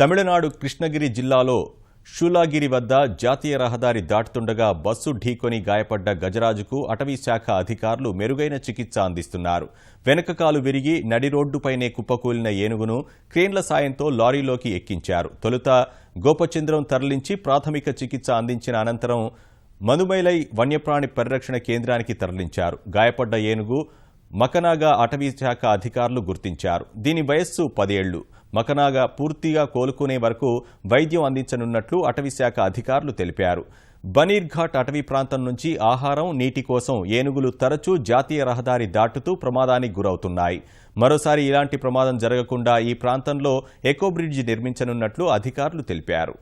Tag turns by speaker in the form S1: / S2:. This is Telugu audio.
S1: తమిళనాడు కృష్ణగిరి జిల్లాలో షూలాగిరి వద్ద జాతీయ రహదారి దాటుతుండగా బస్సు ఢీకొని గాయపడ్డ గజరాజుకు అటవీ శాఖ అధికారులు మెరుగైన చికిత్స అందిస్తున్నారు. వెనక కాలు విరిగి నడి రోడ్డుపైనే కుప్పకూలిన ఏనుగును క్రేన్ల సాయంతో లారీలోకి ఎక్కించారు. తొలుత గోపచంద్రం తరలించి ప్రాథమిక చికిత్స అందించిన అనంతరం మనుమైలై వన్యప్రాణి పరిరక్షణ కేంద్రానికి తరలించారు. గాయపడ్డ ఏనుగు మకనాగా అటవీ శాఖ అధికారులు గుర్తించారు. దీని వయస్సు పదేళ్ళు. మకనాగా పూర్తిగా కోలుకునే వరకు వైద్యం అందించనున్నట్లు అటవీ శాఖ అధికారులు తెలిపారు. బనీర్ఘాట్ అటవీ ప్రాంతం నుంచి ఆహారం నీటి కోసం ఏనుగులు తరచూ జాతీయ రహదారి దాటుతూ ప్రమాదానికి గురవుతున్నాయి. మరోసారి ఇలాంటి ప్రమాదం జరగకుండా ఈ ప్రాంతంలో ఎకో బ్రిడ్జి నిర్మించనున్నట్లు అధికారులు తెలిపారు.